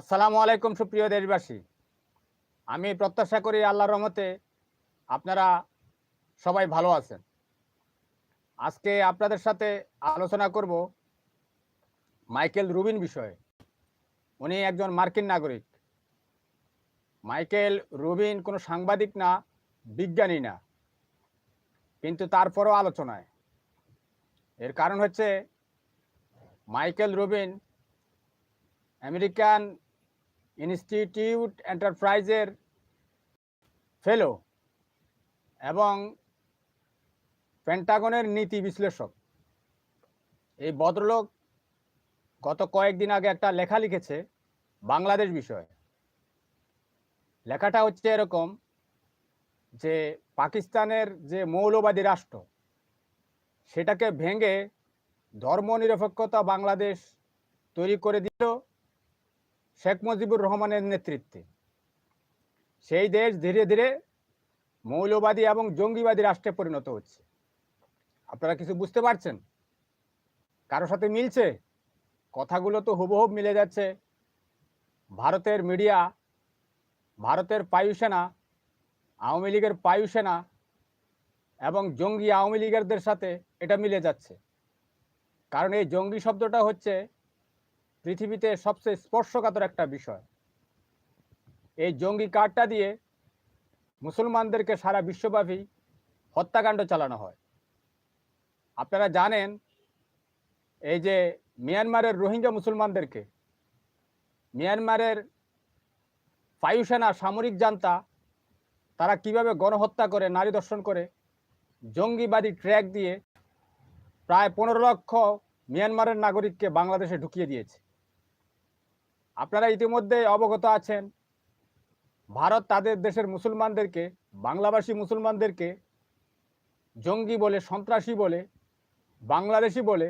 আসসালামু আলাইকুম, সুপ্রিয় দেশবাসী। আমি প্রত্যাশা করি আল্লাহর রহমতে আপনারা সবাই ভালো আছেন। আজকে আপনাদের সাথে আলোচনা করব মাইকেল রুবিন বিষয়ে। উনি একজন মার্কিন নাগরিক। মাইকেল রুবিন কোনো সাংবাদিক না, বিজ্ঞানী না, কিন্তু তারপরও আলোচনায়। এর কারণ হচ্ছে মাইকেল রুবিন আমেরিকান ইনস্টিটিউট এন্টারপ্রাইজের ফেলো এবং পেন্টাগনের নীতি বিশ্লেষক। এই ভদ্রলোক গত কয়েকদিন আগে একটা লেখা লিখেছে বাংলাদেশ বিষয়ে। লেখাটা হচ্ছে এরকম যে পাকিস্তানের যে মৌলবাদী রাষ্ট্র, সেটাকে ভেঙে ধর্মনিরপেক্ষতা বাংলাদেশ তৈরি করে দিল শেখ মুজিবুর রহমানের নেতৃত্বে। সেই দেশ ধীরে ধীরে মৌলবাদী এবং জঙ্গিবাদী রাষ্ট্রে পরিণত হচ্ছে। আপনারা কিছু বুঝতে পারছেন? কারও সাথে মিলছে? কথাগুলো তো হুবহুব মিলে যাচ্ছে। ভারতের মিডিয়া, ভারতের বায়ুসেনা আওয়ামী লীগের বায়ুসেনা এবং জঙ্গি আওয়ামী লীগেরদের সাথে এটা মিলে যাচ্ছে। কারণ এই জঙ্গি শব্দটা হচ্ছে পৃথিবীতে সবচেয়ে স্পর্শকাতর একটা বিষয়। এই জঙ্গি কার্ডটা দিয়ে মুসলমানদেরকে সারা বিশ্বব্যাপী হত্যাকাণ্ড চালানো হয়। আপনারা জানেন, এই যে মিয়ানমারের রোহিঙ্গা মুসলমানদেরকে, মিয়ানমারের বায়ুসেনা সামরিক জান্তা, তারা কীভাবে গণহত্যা করে, নারী দর্শন করে, জঙ্গিবাদী ট্র্যাক দিয়ে প্রায় পনেরো লক্ষ মিয়ানমারের নাগরিককে বাংলাদেশে ঢুকিয়ে দিয়েছে। আপনারা ইতিমধ্যে অবগত আছেন, ভারত তাদের দেশের মুসলমানদেরকে, বাংলাভাষী মুসলমানদেরকে জঙ্গি বলে, সন্ত্রাসী বলে, বাংলাদেশি বলে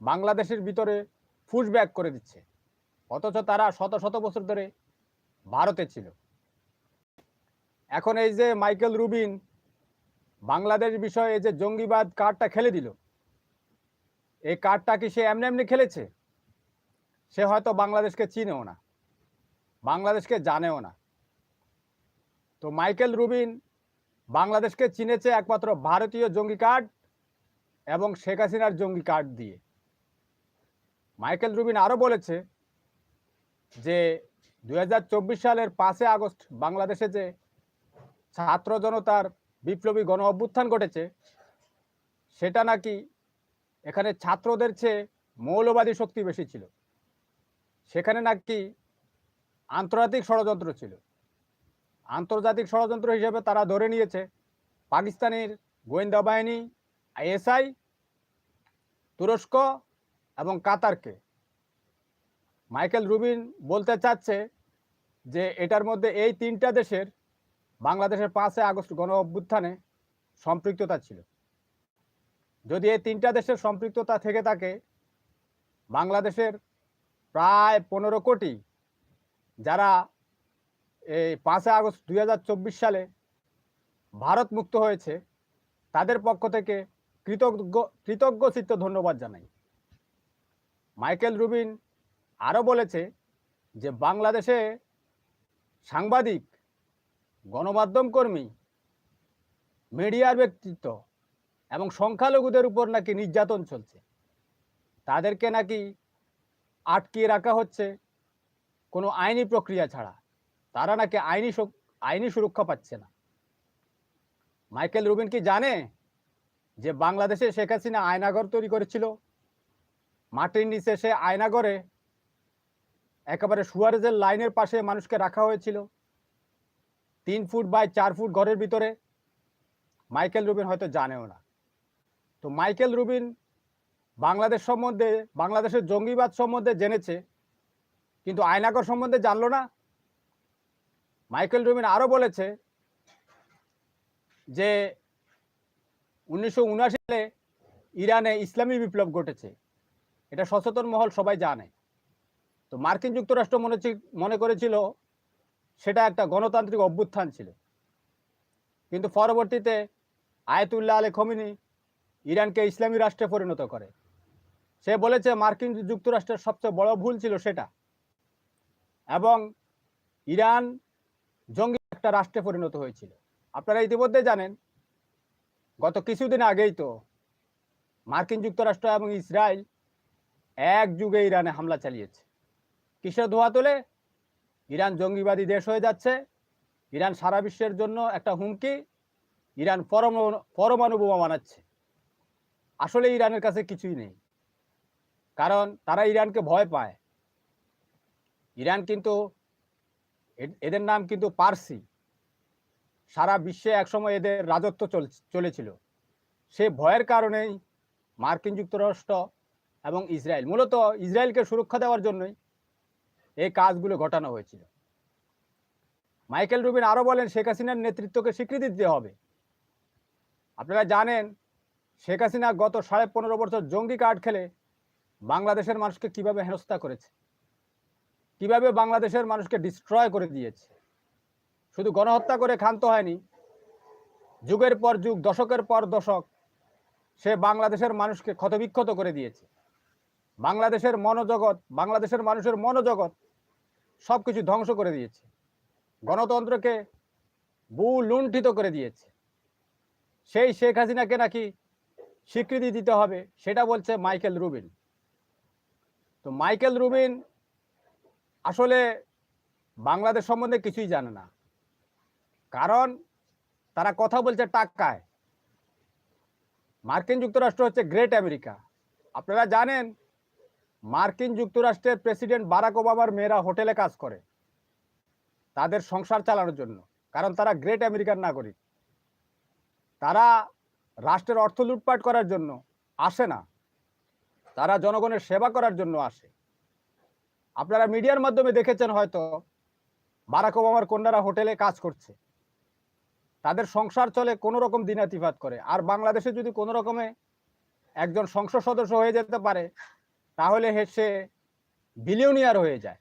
বাংলাদেশের ভিতরে ফুসব্যাক করে দিচ্ছে। অথচ তারা শত শত বছর ধরে ভারতে ছিল। এখন এই যে মাইকেল রুবিন বাংলাদেশ বিষয়ে যে জঙ্গিবাদ কার্ডটা খেলে দিল, এই কার্ডটা কি সে এমনি এমনি খেলেছে? সে হয়তো বাংলাদেশকে চিনেও না, বাংলাদেশকে জানেও না। তো মাইকেল রুবিন বাংলাদেশকে চিনেছে একমাত্র ভারতীয় জঙ্গি কার্ড এবং শেখ হাসিনার জঙ্গি কার্ড দিয়ে। মাইকেল রুবিন আরও বলেছে যে, দুই হাজার চব্বিশ সালের পাঁচে আগস্ট বাংলাদেশে যে ছাত্র জনতার বিপ্লবী গণ অভ্যুত্থান ঘটেছে, সেটা নাকি এখানে ছাত্রদের চেয়ে মৌলবাদী শক্তি বেশি ছিল। সেখানে নাকি আন্তর্জাতিক ষড়যন্ত্র ছিল। আন্তর্জাতিক ষড়যন্ত্র হিসেবে তারা ধরে নিয়েছে পাকিস্তানের গোয়েন্দা বাহিনী, আইএসআই, তুরস্ক এবং কাতারকে। মাইকেল রুবিন বলতে চাচ্ছে যে এটার মধ্যে এই তিনটা দেশের বাংলাদেশের পাঁচে আগস্ট গণ অভ্যুত্থানে সম্পৃক্ততা ছিল। যদি এই তিনটা দেশের সম্পৃক্ততা থেকে থাকে, বাংলাদেশের প্রায় পনেরো কোটি। যারা এই পাঁচে আগস্ট দুই হাজার চব্বিশ সালে ভারত মুক্ত হয়েছে, তাদের পক্ষ থেকে কৃতজ্ঞ কৃতজ্ঞ চিত্ত ধন্যবাদ জানাই। মাইকেল রুবিন আরও বলেছে যে, বাংলাদেশে সাংবাদিক, গণমাধ্যম কর্মী, মিডিয়ার ব্যক্তিত্ব এবং সংখ্যালঘুদের উপর নাকি নির্যাতন চলছে। তাদেরকে নাকি আটকিয়ে রাখা হচ্ছে। কোনো আইনি প্রক্রিয়া ছাড়া। তারা নাকি আইনি আইনি সুরক্ষা পাচ্ছে না। মাইকেল রুবিন কি জানে যে বাংলাদেশে শেখ হাসিনা আয়নাগর তৈরি করেছিল? মাটির নিচে সে আয়নাগরে একেবারে সুয়ারেজের লাইনের পাশে মানুষকে রাখা হয়েছিল। তিন ফুট বাই চার ফুট ঘরের ভিতরে। মাইকেল রুবিন হয়তো জানেও না। তো মাইকেল রুবিন বাংলাদেশ সম্বন্ধে, বাংলাদেশের জঙ্গিবাদ সম্বন্ধে জেনেছে, কিন্তু আয়নাকর সম্বন্ধে জানলো না। মাইকেল রুবিন আরও বলেছে যে উনিশশো সালে ইরানে ইসলামী বিপ্লব ঘটেছে। এটা সচেতন মহল, সবাই জানে। তো মার্কিন যুক্তরাষ্ট্র মনে মনে করেছিল সেটা একটা গণতান্ত্রিক অভ্যুত্থান ছিল। কিন্তু পরবর্তীতে আয়তুল্লাহ আলী খমিনী ইরানকে ইসলামী রাষ্ট্রে পরিণত করে। সে বলেছে মার্কিন যুক্তরাষ্ট্রের সবচেয়ে বড় ভুল ছিল সেটা। এবং ইরান জঙ্গি একটা রাষ্ট্রে পরিণত হয়েছিল। আপনারা ইতিমধ্যে জানেন, গত কিছুদিন আগেই তো মার্কিন যুক্তরাষ্ট্র এবং ইসরায়েল এক যুগে ইরানে হামলা চালিয়েছে। কিসের ধোয়া তোলে? ইরান জঙ্গিবাদী দেশ হয়ে যাচ্ছে। ইরান সারা বিশ্বের জন্য একটা হুমকি। ইরান পরমাণু বোমা বানাচ্ছে। আসলে ইরানের কাছে কিছুই নেই। কারণ তারা ইরানকে ভয় পায়। ইরান কিন্তু এদের নাম কিন্তু পার্সি। সারা বিশ্বে একসময় এদের রাজত্ব চল চলেছিল। সে ভয়ের কারণেই মার্কিন যুক্তরাষ্ট্র এবং ইসরায়েল, মূলত ইসরায়েলকে সুরক্ষা দেওয়ার জন্যই এই কাজগুলো ঘটানো হয়েছিল। মাইকেল রুবিন আরও বলেন, শেখ হাসিনার নেতৃত্বকে স্বীকৃতি দিতে হবে। আপনারা জানেন, শেখ হাসিনা গত সাড়ে পনেরো বছর জঙ্গি কার্ড খেলে বাংলাদেশের মানুষকে কীভাবে হেনস্থা করেছে? কীভাবে বাংলাদেশের মানুষকে ডিস্ট্রয় করে দিয়েছে? শুধু গণহত্যা করে ক্ষান্ত হয়নি, যুগের পর যুগ, দশকের পর দশক, সে বাংলাদেশের মানুষকে ক্ষতবিক্ষত করে দিয়েছে। বাংলাদেশের মনোজগৎ, বাংলাদেশের মানুষের মনোজগৎ সব কিছু ধ্বংস করে দিয়েছে। গণতন্ত্রকে বু লুণ্ঠিত করে দিয়েছে। সেই শেখ হাসিনাকে নাকি স্বীকৃতি দিতে হবে, সেটা বলছে মাইকেল রুবিন। তো মাইকেল রুবিন আসলে বাংলাদেশ সম্বন্ধে কিছুই জানে না। কারণ তারা কথা বলছে টাকায়। মার্কিন যুক্তরাষ্ট্র হচ্ছে গ্রেট আমেরিকা। আপনারা জানেন, মার্কিন যুক্তরাষ্ট্রের প্রেসিডেন্ট বারাক ওবামার মেয়েরা হোটেলে কাজ করে, তাদের সংসার চালানোর জন্য, কারণ তারা গ্রেট আমেরিকার নাগরিক। তারা রাষ্ট্রের অর্থ লুটপাট করার জন্য আসে না। তারা জনগণের সেবা করার জন্য আসে। আপনারা মিডিয়ার মাধ্যমে দেখেছেন হয়তো, বারাক ওবামার কন্যারা হোটেলে কাজ করছে। তাদের সংসার চলে কোনো রকম দিনাতিপাত করে। আর বাংলাদেশে যদি কোনো রকমে একজন সংসদ সদস্য হয়ে যেতে পারে, তাহলে সে বিলিয়নিয়ার হয়ে যায়।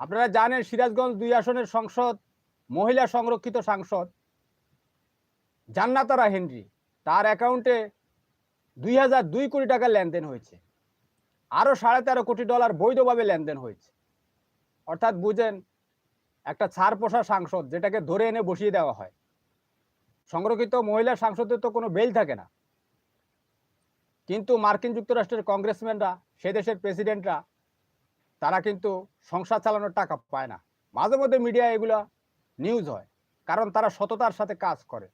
আপনারা জানেন সিরাজগঞ্জ দুই আসনের সংসদ, মহিলা সংরক্ষিত সাংসদ, জান্নাতারা হেনরি। তার অ্যাকাউন্টে দুই হাজার দুই কোটি টাকার লেনদেন হয়েছে। আরও সাড়ে তেরো কোটি ডলার বৈধভাবে লেনদেন হয়েছে। অর্থাৎ বুঝেন, একটা ছাড় পোষা সাংসদ যেটাকে ধরে এনে বসিয়ে দেওয়া হয়, সংরক্ষিত মহিলা সাংসদের তো কোনো বেল থাকে না। কিন্তু মার্কিন যুক্তরাষ্ট্রের কংগ্রেসম্যানরা, সে দেশের প্রেসিডেন্টরা, তারা কিন্তু সংসার চালানোর টাকা পায় না। মাঝে মধ্যে মিডিয়া এগুলা নিউজ হয়, কারণ তারা সততার সাথে কাজ করে।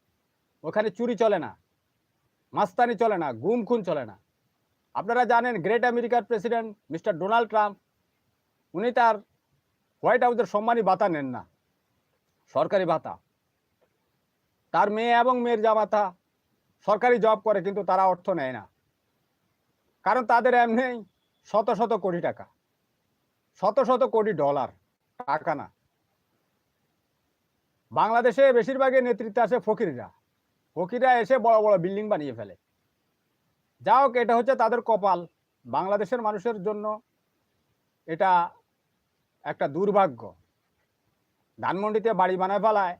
ওখানে চুরি চলে না। মাস্তানি চলে না গুম খুন চলে না। আপনারা জানেন গ্রেট আমেরিকার প্রেসিডেন্ট মিস্টার ডোনাল্ড ট্রাম্প, উনি তার হোয়াইট হাউসের সম্মানী ভাতা নেন না, সরকারি ভাতা। তার মেয়ে এবং মেয়ের জামাতা সরকারি জব করে কিন্তু তারা অর্থ নেয় না। কারণ তাদের এমনি শত শত কোটি টাকা, শত শত কোটি ডলার, টাকা না। বাংলাদেশে বেশিরভাগই নেতৃত্বে আছে ফকিররা। ফকিররা এসে বড় বড় বিল্ডিং বানিয়ে ফেলে। যা হোক, এটা হচ্ছে তাদের কপাল। বাংলাদেশের মানুষের জন্য এটা একটা দুর্ভাগ্য। ধানমন্ডিতে বাড়ি বানায় ফেলায়,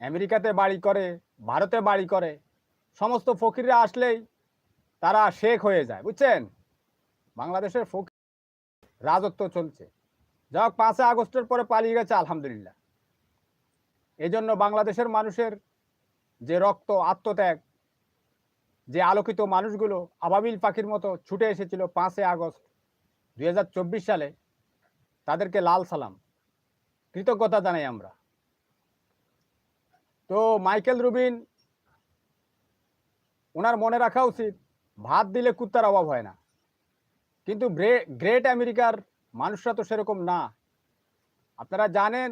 আমেরিকাতে বাড়ি করে, ভারতে বাড়ি করে, সমস্ত ফকিররা আসলেই তারা শেখ হয়ে যায়, বুঝছেন? বাংলাদেশের ফকির রাজত্ব চলছে। যা হোক, পাঁচই আগস্টের পরে পালিয়ে গেছে, আলহামদুলিল্লাহ। এই বাংলাদেশের মানুষের যে রক্ত আত্মত্যাগ, যে আলোকিত মানুষগুলো আবাবিল পাখির মতো ছুটে এসেছিল পাঁচই আগস্ট দু হাজার চব্বিশ সালে, তাদেরকে লাল সালাম। কৃতজ্ঞতা জানাই আমরা। তো মাইকেল রুবিন, ওনার মনে রাখা উচিত, ভাত দিলে কুত্তার অভাব হয় না। কিন্তু গ্রেট আমেরিকার মানুষরা তো সেরকম না। আপনারা জানেন,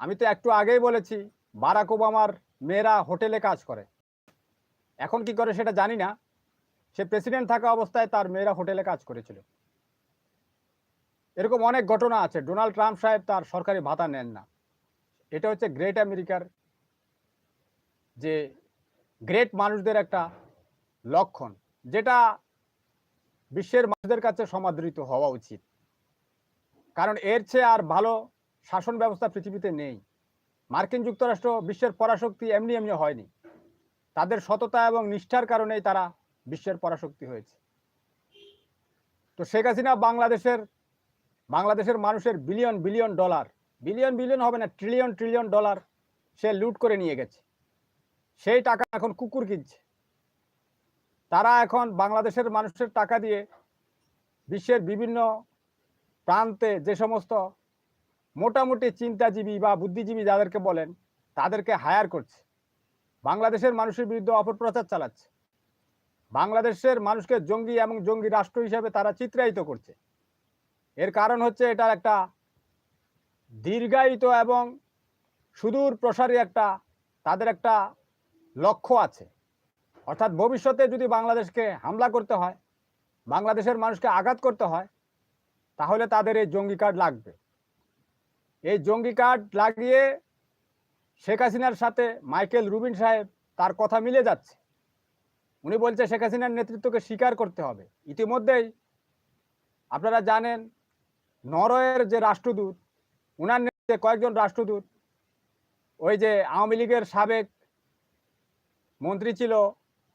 আমি তো একটু আগেই বলেছি বারাক ওবামার মেয়েরা হোটেলে কাজ করে। এখন কি করে সেটা জানি না। সে প্রেসিডেন্ট থাকা অবস্থায় তার মেয়েরা হোটেলে কাজ করেছিল। এরকম অনেক ঘটনা আছে। ডোনাল্ড ট্রাম্প সাহেব তার সরকারি ভাতা নেন না। এটা হচ্ছে গ্রেট আমেরিকার যে গ্রেট মানুষদের একটা লক্ষণ, যেটা বিশ্বের মানুষদের কাছে সমাদৃত হওয়া উচিত। কারণ এর চেয়ে আর ভালো শাসন ব্যবস্থা পৃথিবীতে নেই। মার্কিন যুক্তরাষ্ট্র বিশ্বের পরাশক্তি এমনি এমনি হয়নি। তাদের সততা এবং নিষ্ঠার কারণেই তারা বিশ্বের পরাশক্তি হয়েছে। তো শেখ হাসিনা বাংলাদেশের বাংলাদেশের মানুষের billion billion dollar billion billion হবে না ট্রিলিয়ন ট্রিলিয়ন ডলার সে লুট করে নিয়ে গেছে। সেই টাকা এখন কুকুর কিনছে। তারা এখন বাংলাদেশের মানুষের টাকা দিয়ে বিশ্বের বিভিন্ন প্রান্তে যে সমস্ত মোটামুটি চিন্তাজীবী বা বুদ্ধিজীবী যাদেরকে বলেন, তাদেরকে হায়ার করছে। বাংলাদেশের মানুষের বিরুদ্ধে অপপ্রচার চালাচ্ছে। বাংলাদেশের মানুষকে জঙ্গি এবং জঙ্গি রাষ্ট্র হিসেবে তারা চিত্রায়িত করছে। এর কারণ হচ্ছে এটা একটা দীর্ঘায়িত এবং সুদূর প্রসারী একটা, তাদের একটা লক্ষ্য আছে। অর্থাৎ ভবিষ্যতে যদি বাংলাদেশকে হামলা করতে হয়, বাংলাদেশের মানুষকে আঘাত করতে হয়, তাহলে তাদের এই জঙ্গি কার্ড লাগবে। এই জঙ্গি কার্ড লাগিয়ে শেখ হাসিনার সাথে মাইকেল রুবিন সাহেব তার কথা মিলে যাচ্ছে। উনি বলছে, শেখ হাসিনার নেতৃত্বকে স্বীকার করতে হবে। ইতিমধ্যেই আপনারা জানেন, নরওয়ের যে রাষ্ট্রদূত, উনার নেতৃত্বে কয়েকজন রাষ্ট্রদূত, ওই যে আওয়ামী লীগের সাবেক মন্ত্রী ছিল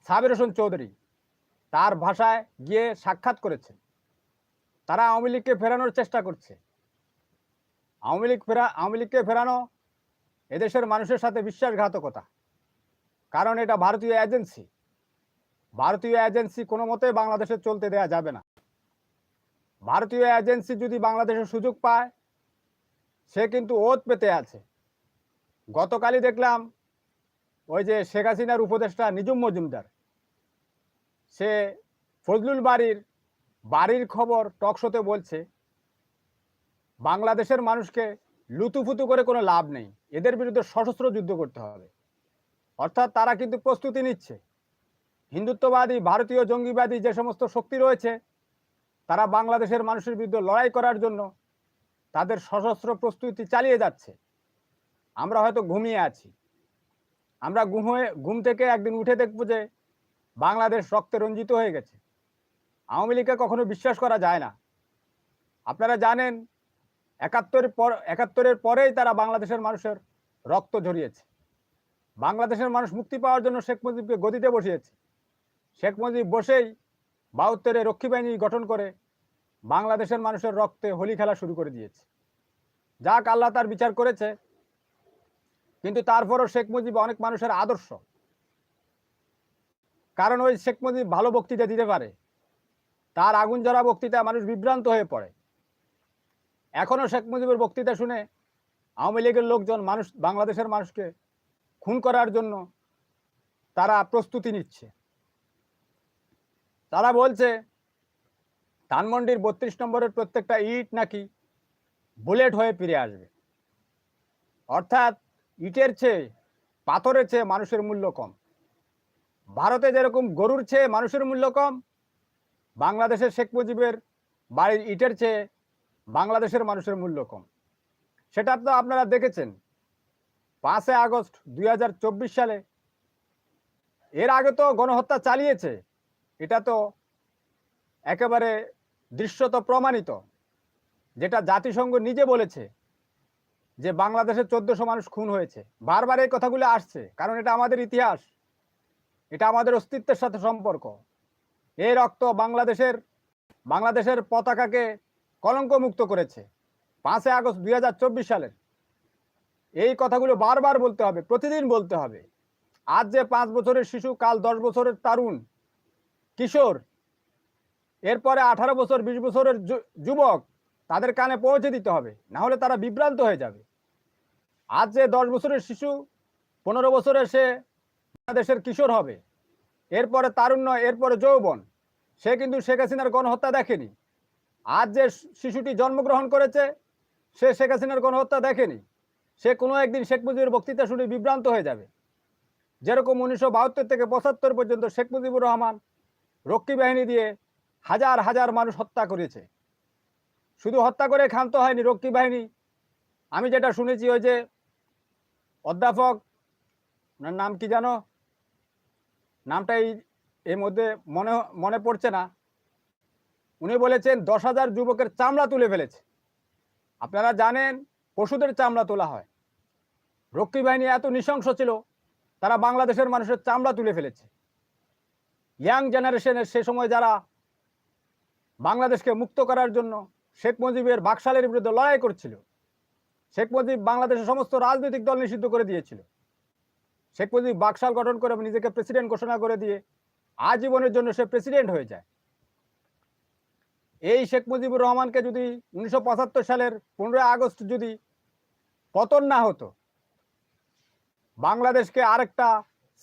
সাবের হোসেন চৌধুরী, তার ভাষায় গিয়ে সাক্ষাৎ করেছে তারা আওয়ামী লীগকে ফেরানোর চেষ্টা করছে। আওয়ামী লীগ ফেরা, আওয়ামী লীগকে ফেরানো এদেশের মানুষের সাথে বিশ্বাসঘাতকতা। কারণ এটা ভারতীয় এজেন্সি। ভারতীয় এজেন্সি কোনো মতে বাংলাদেশে চলতে দেয়া যাবে না। ভারতীয় এজেন্সি যদি বাংলাদেশের সুযোগ পায়, সে কিন্তু ওত পেতে আছে। গতকালই দেখলাম ওই যে শেখ হাসিনার উপদেষ্টা নিজুম মজুমদার, সে ফজলুল বাড়ির বাড়ির খবর টকশোতে বলছে বাংলাদেশের মানুষকে লুতুফুতু করে কোনো লাভ নেই। এদের বিরুদ্ধে সশস্ত্র যুদ্ধ করতে হবে। অর্থাৎ তারা কিন্তু প্রস্তুতি নিচ্ছে। হিন্দুত্ববাদী, ভারতীয় জঙ্গিবাদী যে সমস্ত শক্তি রয়েছে, তারা বাংলাদেশের মানুষের বিরুদ্ধে লড়াই করার জন্য তাদের সশস্ত্র প্রস্তুতি চালিয়ে যাচ্ছে। আমরা হয়তো ঘুমিয়ে আছি। আমরা ঘুমে ঘুম থেকে একদিন উঠে দেখব যে বাংলাদেশ রক্তে রঞ্জিত হয়ে গেছে। আওয়ামী লীগকে কখনো বিশ্বাস করা যায় না। আপনারা জানেন একাত্তরের পর, একাত্তরের পরেই তারা বাংলাদেশের মানুষের রক্ত ঝরিয়েছে। বাংলাদেশের মানুষ মুক্তি পাওয়ার জন্য শেখ মুজিবকে গদিতে বসিয়েছে। শেখ মুজিব বসেই বাহাত্তরে রক্ষী বাহিনী গঠন করে বাংলাদেশের মানুষের রক্তে হোলি খেলা শুরু করে দিয়েছে। যাক, আল্লাহ তার বিচার করেছে, কিন্তু তারপরও শেখ মুজিব অনেক মানুষের আদর্শ। কারণ ওই শেখ মুজিব ভালো বক্তৃতা দিতে পারে। তার আগুন ঝরা বক্তৃতা মানুষ বিভ্রান্ত হয়ে পড়ে। এখনও শেখ মুজিবের বক্তৃতা শুনে আওয়ামী লীগের লোকজন, মানুষ, বাংলাদেশের মানুষকে খুন করার জন্য তারা প্রস্তুতি নিচ্ছে। তারা বলছে, ধানমন্ডির বত্রিশ নম্বরের প্রত্যেকটা ইট নাকি বুলেট হয়ে ফিরে আসবে। অর্থাৎ ইটের চেয়ে, পাথরের চেয়ে মানুষের মূল্য কম। ভারতে যেরকম গরুর চেয়ে মানুষের মূল্য কম, বাংলাদেশের শেখ মুজিবের বাড়ির ইটের চেয়ে বাংলাদেশের মানুষের মূল্য কম। সেটা তো আপনারা দেখেছেন। পাঁচে আগস্ট দুই হাজার চব্বিশ সালে এর আগে তো গণহত্যা চালিয়েছে। এটা তো একেবারে দৃশ্যত প্রমাণিত, যেটা জাতিসংঘ নিজে বলেছে যে বাংলাদেশে চোদ্দশো মানুষ খুন হয়েছে। বারবার এই কথাগুলো আসছে, কারণ এটা আমাদের ইতিহাস। এটা আমাদের অস্তিত্বের সাথে সম্পর্ক। এই রক্ত বাংলাদেশের বাংলাদেশের পতাকাকে কলঙ্ক মুক্ত করেছে। পাঁচই আগস্ট দুই হাজার চব্বিশ সালের। এই কথাগুলো বারবার বলতে হবে, প্রতিদিন বলতে হবে। আজ যে পাঁচ বছরের শিশু, কাল দশ বছরের তারুণ, কিশোর, এরপরে আঠারো বছর, বিশ বছরের যুবক, তাদের কানে পৌঁছে দিতে হবে, না হলে তারা বিভ্রান্ত হয়ে যাবে। আজ যে দশ বছরের শিশু, পনেরো বছরে সে বাংলাদেশের কিশোর হবে, এরপরে তারুণ্য, এরপরে যৌবন, সে কিন্তু শেখ হাসিনার গণহত্যা দেখেনি। আজ যে শিশুটি জন্মগ্রহণ করেছে, সে শেখ হাসিনার গণহত্যা দেখেনি। সে কোনো একদিন শেখ মুজিবের বক্তৃতা শুনে বিভ্রান্ত হয়ে যাবে। যেরকম উনিশশো বাহাত্তর থেকে পঁচাত্তর পর্যন্ত শেখ মুজিবুর রহমান রক্ষী বাহিনী দিয়ে হাজার হাজার মানুষ হত্যা করেছে। শুধু হত্যা করে ক্ষান্ত হয়নি রক্ষী বাহিনী। আমি যেটা শুনেছি ওই যে অধ্যাপক, ওনার নাম কি জানো? নামটা এই এর মধ্যে মনে মনে পড়ছে না। উনি বলেছেন দশ হাজার যুবকের চামড়া তুলে ফেলেছে। আপনারা জানেন পশুদের চামড়া তোলা হয়। রক্ষী বাহিনী এত নৃশংস ছিল, তারা বাংলাদেশের মানুষের চামড়া তুলে ফেলেছে। ইয়াং জেনারেশনের সে সময় যারা বাংলাদেশকে মুক্ত করার জন্য শেখ মুজিবের বাকশালের বিরুদ্ধে লড়াই করছিল, শেখ মুজিব বাংলাদেশের সমস্ত রাজনৈতিক দল নিষিদ্ধ করে দিয়েছিল। শেখ মুজিব বাকশাল গঠন করে নিজেকে প্রেসিডেন্ট ঘোষণা করে দিয়ে আজীবনের জন্য সে প্রেসিডেন্ট হয়ে যায়। এই শেখ মুজিবুর রহমানকে যদি উনিশশো পঁচাত্তর সালের পনেরোই আগস্ট যদি পতন না হতো, বাংলাদেশকে আরেকটা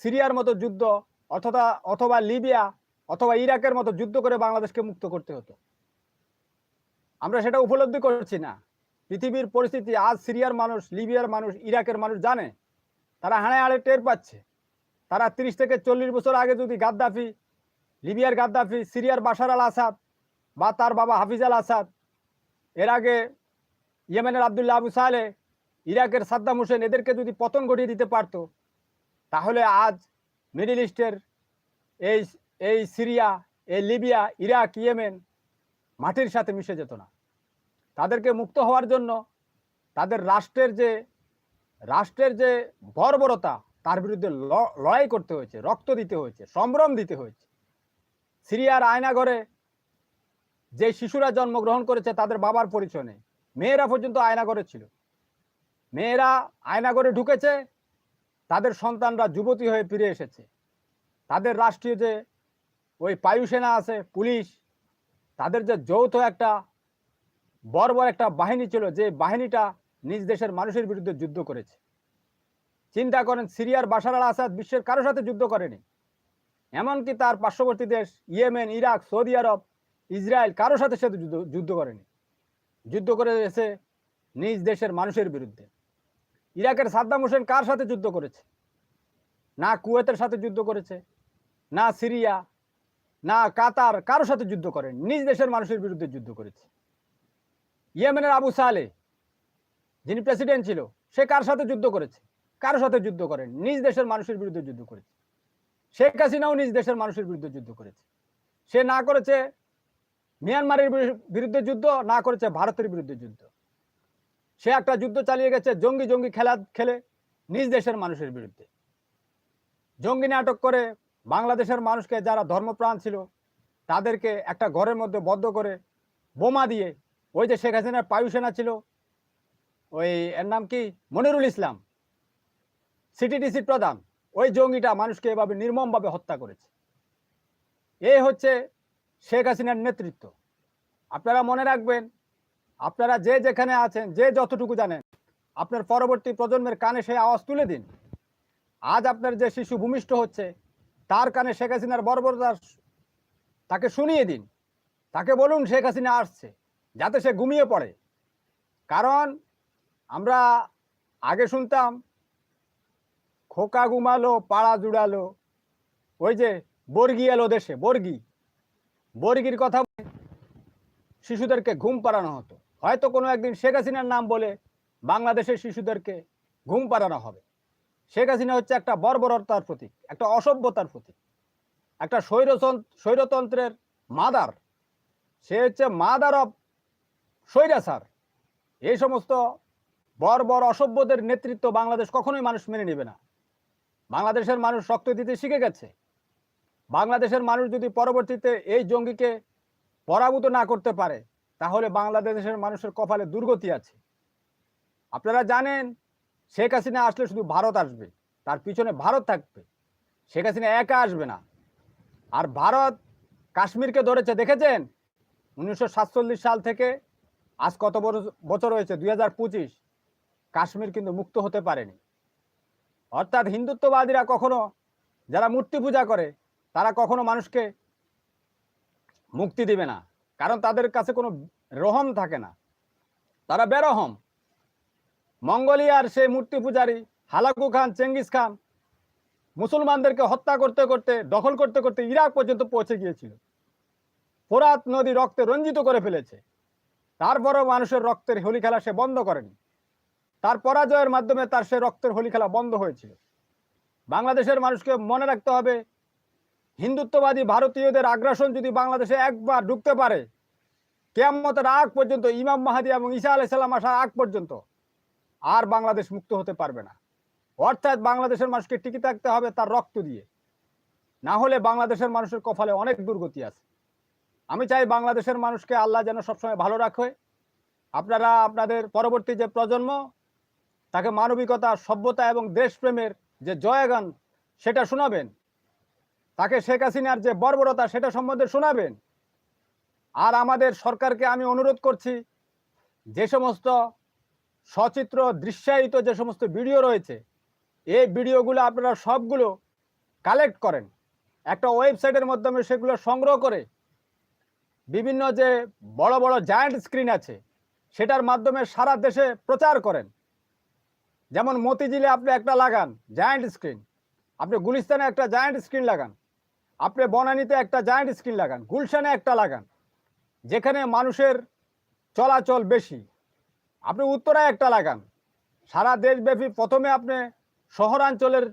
সিরিয়ার মতো যুদ্ধ অথবা অথবা লিবিয়া অথবা ইরাকের মতো যুদ্ধ করে বাংলাদেশকে মুক্ত করতে হতো। আমরা সেটা উপলব্ধি করছি না। পৃথিবীর পরিস্থিতি আজ সিরিয়ার মানুষ, লিবিয়ার মানুষ, ইরাকের মানুষ জানে। তারা হাড়ে হাড়ে টের পাচ্ছে। তারা তিরিশ থেকে চল্লিশ বছর আগে যদি গাদ্দাফি, লিবিয়ার গাদ্দাফি, সিরিয়ার বাশার আল আসাদ বা তার বাবা হাফিজ আল আসাদ। এর আগে ইয়েমেনের আবদুল্লাহ আবু সালে ইরাকের সাদ্দাম হোসেন এদেরকে যদি পতন ঘটিয়ে দিতে পারতো, তাহলে আজ মিডিল ইস্টের এই এই সিরিয়া, এই লিবিয়া, ইরাক, ইয়েমেন মাটির সাথে মিশে যেত না। তাদেরকে মুক্ত হওয়ার জন্য তাদের রাষ্ট্রের যে রাষ্ট্রের যে বর্বরতা, তার বিরুদ্ধে লড়াই করতে হয়েছে, রক্ত দিতে হয়েছে, সম্ভ্রম দিতে হয়েছে। সিরিয়ার আয়নাঘরে যে শিশুরা জন্মগ্রহণ করেছে তাদের বাবার পরিচয় নেই। মেয়েরা পর্যন্ত আয়নাঘরে ছিল। মেয়েরা আয়নাঘরে ঢুকেছে, তাদের সন্তানরা যুবতী হয়ে ফিরে এসেছে। তাদের রাষ্ট্রীয় যে ওই বায়ুসেনা আছে, পুলিশ, তাদের যে যৌথ একটা বর্বর একটা বাহিনী ছিল, যে বাহিনীটা নিজ দেশের মানুষের বিরুদ্ধে যুদ্ধ করেছে। চিন্তা করেন, সিরিয়ার বাশার আল আসাদ বিশ্বের কারও সাথে যুদ্ধ করেনি। এমনকি তার পার্শ্ববর্তী দেশ, Yemen, Iraq, Saudi Arab Israel কারও সাথে সাথে যুদ্ধ যুদ্ধ করেনি। যুদ্ধ করে এসে নিজ দেশের মানুষের বিরুদ্ধে। ইরাকের সাদ্দাম হোসেন কার সাথে যুদ্ধ করেছে? না কুয়েতের সাথে যুদ্ধ করেছে, না সিরিয়া, না কাতার কারও সাথে যুদ্ধ করেন, নিজ দেশের মানুষের বিরুদ্ধে যুদ্ধ করেছে। ইয়েমেনের আবু সালে, যিনি প্রেসিডেন্ট ছিল, সে কার সাথে যুদ্ধ করেছে? কারও সাথে যুদ্ধ করেন, নিজ দেশের মানুষের বিরুদ্ধে যুদ্ধ করেছে। শেখ হাসিনাও নিজ দেশের মানুষের বিরুদ্ধে যুদ্ধ করেছে। সে না করেছে মিয়ানমারের বিরুদ্ধে যুদ্ধ না করেছে ভারতের বিরুদ্ধে যুদ্ধ। সে একটা যুদ্ধ চালিয়ে গেছে, জঙ্গি জঙ্গি খেলা খেলে নিজ দেশের মানুষের বিরুদ্ধে। জঙ্গি নাটক করে বাংলাদেশের মানুষকে যারা ধর্মপ্রাণ ছিল, তাদেরকে একটা ঘরের মধ্যে বদ্ধ করে বোমা দিয়ে, ওই যে শেখ হাসিনার বায়ুসেনা ছিল, ওই এর নাম কি? মনিরুল ইসলাম, সিটিডিসি প্রধান। ওই জঙ্গিটা মানুষকে এভাবে নির্মমভাবে হত্যা করেছে। এই হচ্ছে শেখ হাসিনার নেতৃত্ব। আপনারা মনে রাখবেন, আপনারা যে যেখানে আছেন, যে যতটুকু জানেন, আপনার পরবর্তী প্রজন্মের কানে সেই আওয়াজ তুলে দিন। আজ আপনার যে শিশু ভূমিষ্ঠ হচ্ছে, তার কানে শেখ হাসিনার বর্বরতা তাকে শুনিয়ে দিন। তাকে বলুন, শেখ হাসিনা আসছে, যাতে সে ঘুমিয়ে পড়ে। কারণ আমরা আগে শুনতাম, খোকা ঘুমালো, পাড়া জুড়ালো, ওই যে বর্গি এলো দেশে, বর্গি। বর্গির কথা শিশুদেরকে ঘুম পাড়ানো হতো। হয়তো কোনো একদিন শেখ হাসিনার নাম বলে বাংলাদেশের শিশুদেরকে ঘুম পাড়ানো হবে। শেখ হাসিনা হচ্ছে একটা বর্বরতার প্রতীক, একটা অসভ্যতার প্রতীক, একটা স্বৈরতন্ত্র, স্বৈরতন্ত্রের মাদার। সে হচ্ছে মাদার অব স্বৈরাচার। এই সমস্ত বর্বর অসভ্যদের নেতৃত্ব বাংলাদেশ কখনোই মানুষ মেনে নেবে না। বাংলাদেশের মানুষ রক্ত দিতে শিখে গেছে। বাংলাদেশের মানুষ যদি পরবর্তীতে এই জঙ্গিকে পরাভূত না করতে পারে, তাহলে বাংলাদেশের মানুষের কপালে দুর্গতি আছে। আপনারা জানেন, শেখ হাসিনা আসলে শুধু ভারত আসবে, তার পিছনে ভারত থাকবে। শেখ হাসিনা একা আসবে না। আর ভারত কাশ্মীরকে ধরেছে, দেখেছেন? উনিশশো সাতচল্লিশ সাল থেকে আজ কত বছর হয়েছে? দুই হাজার পঁচিশ। কাশ্মীর কিন্তু মুক্ত হতে পারেনি। অর্থাৎ হিন্দুত্ববাদীরা কখনো যারা মূর্তি পূজা করে তারা কখনো মানুষকে মুক্তি দিবে না। কারণ তাদের কাছে কোনো রহম থাকে না। তারা বেরহম। মঙ্গোলিয়ার সেই মূর্তি পূজারী হালাকু খান, চেঙ্গিস খান মুসলমানদেরকে হত্যা করতে করতে, দখল করতে করতে ইরাক পর্যন্ত পৌঁছে গিয়েছিল। ফোরাত নদী রক্তে রঞ্জিত করে ফেলেছে। তারপরও মানুষের রক্তের হোলি খেলা সে বন্ধ করেনি। তার পরাজয়ের মাধ্যমে তার সে রক্তের হোলি খেলা বন্ধ হয়েছিল। বাংলাদেশের মানুষকে মনে রাখতে হবে হিন্দুত্ববাদী ভারতীয়দের আগ্রাসন যদি বাংলাদেশে একবার ঢুকতে পারে, কেয়ামতের আগ পর্যন্ত ইমাম মাহাদি এবং ঈসা আলাইসাল্লাম আসার আগ পর্যন্ত আর বাংলাদেশ মুক্ত হতে পারবে না। অর্থাৎ বাংলাদেশের মানুষকে টিকে থাকতে হবে তার রক্ত দিয়ে। না হলে বাংলাদেশের মানুষের কপালে অনেক দুর্গতি আছে। আমি চাই বাংলাদেশের মানুষকে আল্লাহ যেন সবসময় ভালো রাখে। আপনারা, আপনাদের পরবর্তী যে প্রজন্ম, তাকে মানবিকতা, সভ্যতা এবং দেশপ্রেমের যে জয়গান, সেটা শোনাবেন। তাকে শেখ হাসিনার যে বর্বরতা সেটা সম্বন্ধে শোনাবেন। আর আমাদের সরকারকে আমি অনুরোধ করছি, যে সমস্ত সচিত্র দৃশ্যায়িত যে সমস্ত ভিডিও রয়েছে, এই ভিডিওগুলো আপনারা সবগুলো কালেক্ট করেন। একটা ওয়েবসাইটের মাধ্যমে সেগুলো সংগ্রহ করে বিভিন্ন যে বড় বড় জায়ান্ট স্ক্রিন আছে, সেটার মাধ্যমে সারা দেশে প্রচার করেন। যেমন মতিঝিলে আপনি একটা লাগান, জায়ান্ট স্ক্রিন। আপনি গুলিস্তানে একটা জায়ান্ট স্ক্রিন লাগান। আপনি বনানীতে একটা জায়ান্ট স্ক্রিন লাগান, গুলশানে একটা লাগান, যেখানে মানুষের চলাচল বেশি। আপনি উত্তরায় একটা লাগান, সারা দেশব্যাপী প্রথমে আপনি শহরাঞ্চলের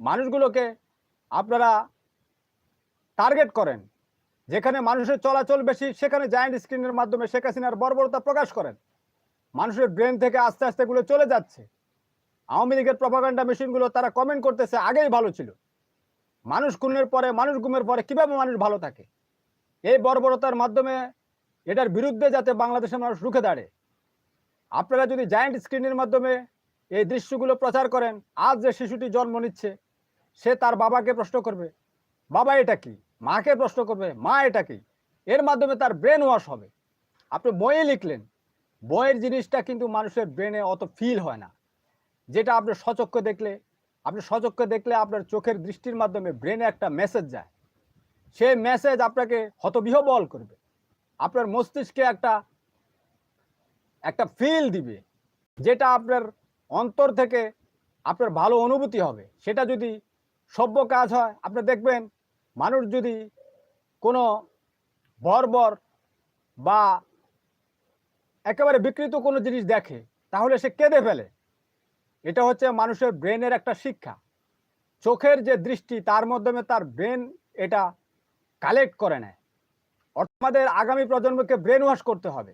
মানুষগুলোকে আপনারা টার্গেট করেন, যেখানে মানুষের চলাচল বেশি, সেখানে জায়ান্ট স্ক্রিনের মাধ্যমে শেখ হাসিনার বর্বরতা প্রকাশ করেন। মানুষের ব্রেন থেকে আস্তে আস্তে এগুলো চলে যাচ্ছে। আওয়ামী লীগের প্রপাগান্ডা মেশিনগুলো তারা কমেন্ট করতেছে আগেই ভালো ছিল। মানুষ খুনের পরে, মানুষ গুমের পরে কীভাবে মানুষ ভালো থাকে? এই বর্বরতার মাধ্যমে এটার বিরুদ্ধে যাতে বাংলাদেশের মানুষ রুখে দাঁড়ে। আপনারা যদি জায়ান্ট স্ক্রিনের মাধ্যমে এই দৃশ্যগুলো প্রচার করেন, আজ যে শিশুটি জন্ম নিচ্ছে, সে তার বাবাকে প্রশ্ন করবে, বাবা, এটা কি? মাকে প্রশ্ন করবে, মা, এটা কি? এর মাধ্যমে তার ব্রেন ওয়াশ হবে। আপনি বইয়ে লিখলেন, বইয়ের জিনিসটা কিন্তু মানুষের ব্রেনে অত ফিল হয় না। যেটা আপনি সচক্ষে দেখলে আপনি সচক্ষে দেখলে আপনার চোখের দৃষ্টির মাধ্যমে ব্রেনে একটা মেসেজ যায়। সেই মেসেজ আপনাকে হতবিহবল করবে। আপনার মস্তিষ্কে একটা একটা ফিল দিবে, যেটা আপনার অন্তর থেকে আপনার ভালো অনুভূতি হবে। সেটা যদি সভ্য কাজ হয়, আপনি দেখবেন মানুষ যদি কোনো বর্বর বা একেবারে বিকৃত কোনো জিনিস দেখে, তাহলে সে কেঁদে ফেলে। এটা হচ্ছে মানুষের ব্রেনের একটা শিক্ষা। চোখের যে দৃষ্টি, তার মাধ্যমে তার ব্রেন এটা কালেক্ট করে নেয়। অর্থাৎ আমাদের আগামী প্রজন্মকে ব্রেন ওয়াশ করতে হবে।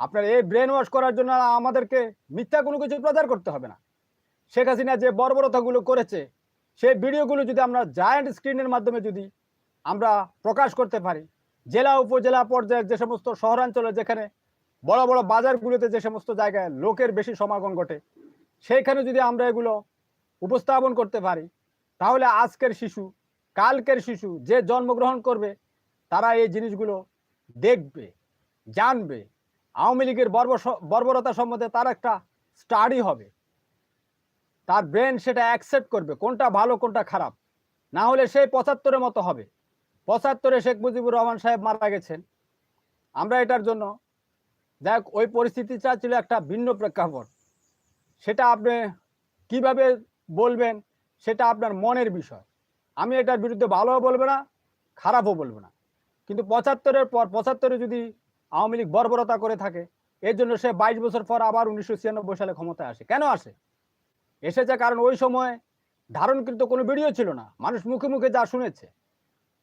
আপনার এই ব্রেন ওয়াশ করার জন্য আমাদেরকে মিথ্যা কোনো কিছু প্রচার করতে হবে না। শেখ হাসিনা যে বর্বরতাগুলো করেছে, সেই ভিডিওগুলো যদি আমরা জায়ান্ট স্ক্রিনের মাধ্যমে যদি আমরা প্রকাশ করতে পারি, জেলা উপজেলা পর্যায়ের যে সমস্ত শহরাঞ্চলে যেখানে বড় বড় বাজারগুলোতে যে সমস্ত জায়গায় লোকের বেশি সমাগম ঘটে সেইখানে যদি আমরা এগুলো উপস্থাপন করতে পারি, তাহলে আজকের শিশু, কালকের শিশু যে জন্মগ্রহণ করবে, তারা এই জিনিসগুলো দেখবে, জানবে। আওয়ামী লীগের বর্ব বর্বরতা সম্বন্ধে তার একটা স্টাডি হবে। তার ব্রেন সেটা অ্যাকসেপ্ট করবে, কোনটা ভালো, কোনটা খারাপ। না হলে সেই পঁচাত্তরের মতো হবে। পঁচাত্তরে শেখ মুজিবুর রহমান সাহেব মারা গেছেন। আমরা এটার জন্য দেখ ওই পরিস্থিতিটা ছিল একটা ভিন্ন প্রেক্ষাপট। সেটা আপনি কীভাবে বলবেন, সেটা আপনার মনের বিষয়। আমি এটার বিরুদ্ধে ভালোও বলব না, খারাপও বলব না। কিন্তু পঁচাত্তরের পর, পঁচাত্তরে যদি আওয়ামী লীগ বর্বরতা করে থাকে, এর জন্য সে বাইশ বছর পর আবার উনিশশো ছিয়ানব্বই সালে ক্ষমতায় আসে। কেন আসে? এসেছে কারণ ওই সময় ধারণকৃত কোনো ভিডিও ছিল না। মানুষ মুখে মুখে যা শুনেছে।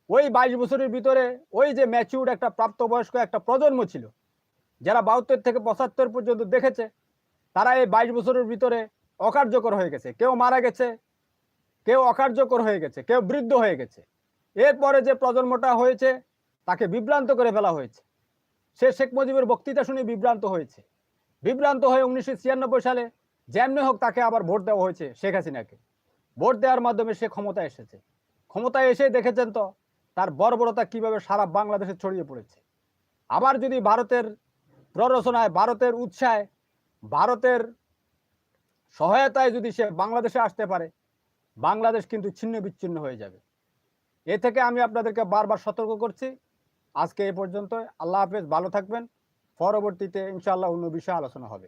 ওই বাইশ বছরের ভিতরে ওই যে ম্যাচিউর একটা প্রাপ্তবয়স্ক একটা প্রজন্ম ছিল, যারা বাহাত্তর থেকে পঁচাত্তর পর্যন্ত দেখেছে তারা এই বাইশ বছরের ভিতরে অকার্যকর হয়ে গেছে। কেউ মারা গেছে, কেউ অকার্যকর হয়ে গেছে, কেউ বৃদ্ধ হয়ে গেছে। এরপরে যে প্রজন্মটা হয়েছে, তাকে বিভ্রান্ত করে ফেলা হয়েছে। সে শেখ মুজিবের বক্তৃতা শুনে বিভ্রান্ত হয়েছে। বিভ্রান্ত হয়ে উনিশশো ছিয়ানব্বই সালে যেমনি হোক তাকে আবার ভোট দেওয়া হয়েছে শেখ হাসিনাকে। ভোট দেওয়ার মাধ্যমে সে ক্ষমতায় এসেছে। ক্ষমতায় এসে দেখেছেন তো, তার বর্বরতা কীভাবে সারা বাংলাদেশে ছড়িয়ে পড়েছে। আবার যদি ভারতের প্ররোচনায়, ভারতের উৎসাহে ভারতের সহায়তায় যদি সে বাংলাদেশে আসতে পারে, বাংলাদেশ কিন্তু ছিন্ন বিচ্ছিন্ন হয়ে যাবে। এ থেকে আমি আপনাদেরকে বারবার সতর্ক করছি। আজকে এ পর্যন্ত আল্লাহ হাফেজ, ভালো থাকবেন। পরবর্তীতে ইনশাআল্লাহ অন্য বিষয়ে আলোচনা হবে।